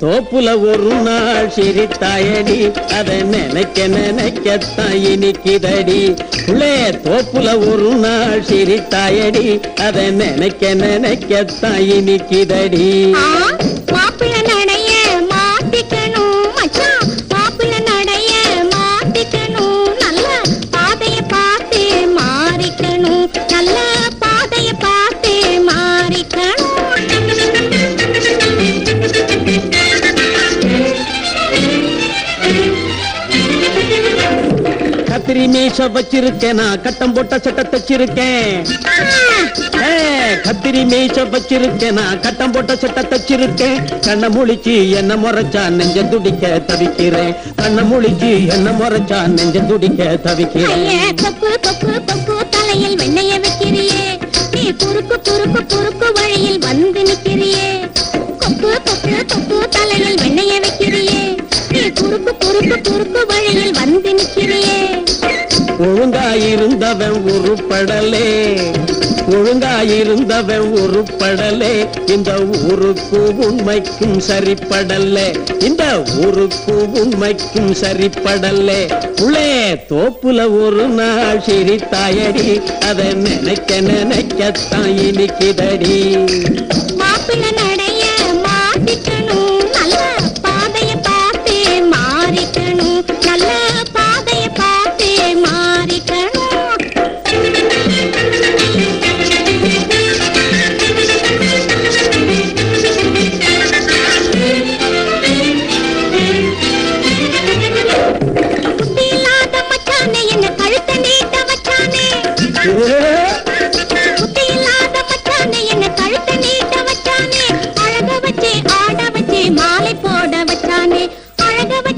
தோப்புல ஒரு நாள் சிரித்தாயடி அதை நினைக்க நினைக்கத்தான் இனிக்குதடி. உள்ளே தோப்புல ஒரு நாள் சிரித்தாயடி அதை நினைக்க நினைக்கத்தான் இனிக்குதடி. கத்திரி மீச வச்சிருக்கேன். நான் கட்டம் போட்ட சட்டை தச்சிருக்கேன் கத்திரி மீச வச்சிருக்கேன். நான் கட்டம் போட்ட சட்டை தச்சிருக்கேன் கண்ணை முழிச்சு என்ன முறைச்சா நெஞ்ச துடிக்க தவிக்கிறேன். கண்ணை முழிச்சு என்ன முறைச்சா நெஞ்ச துடிக்க தவிக்கிறேன். தலையில் வெண்ணைய வைக்கிறியே. நீ குறுக்கு குறுக்கு குறுக்கு இருந்தவன் உருப்படலே ஒழுங்காயிருந்தவன் உருப்படலே இந்த ஊருக்கு உண்மைக்கும் சரிப்படல்ல இந்த ஊருக்கு உண்மைக்கும் சரிப்படலே. உள்ளே தோப்புல ஒரு நாள் சிரித்தாயடி. அதை நினைக்க நினைக்கத்தான் இனிக்குதடி. மாப்பிள்ள நடைய மாத்திக்கணும். நல்ல பாதைய பார்த்து மாறிக்கணும்.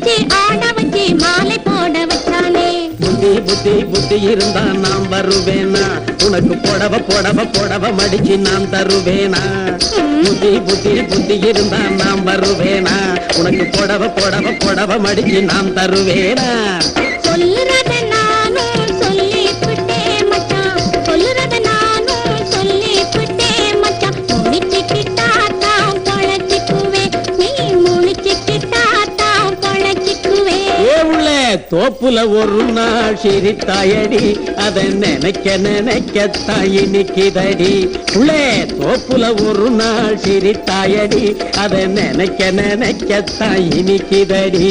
வச்சு ஆட வச்சு மாலை போட வச்சானே. புத்தி புத்தி புத்தி இருந்தா நான் வருவேனா? உனக்கு புடவ புடவ புடவ மடிச்சு நான் தருவேனா? புத்தி புத்தி புத்தி இருந்தா நான் வருவேனா? உனக்கு புடவ புடவ புடவ மடிச்சு நான் தருவேனா? சொல்லுறத தோப்புல ஒரு நாள் சிரித்தாயடி. அதை நினைக்க நினைக்கத்தான் இனிக்குதடி உள்ளே தோப்புல ஒரு நாள் சிரித்தாயடி. அதை நினைக்க நினைக்கத்தான் இனிக்குதடி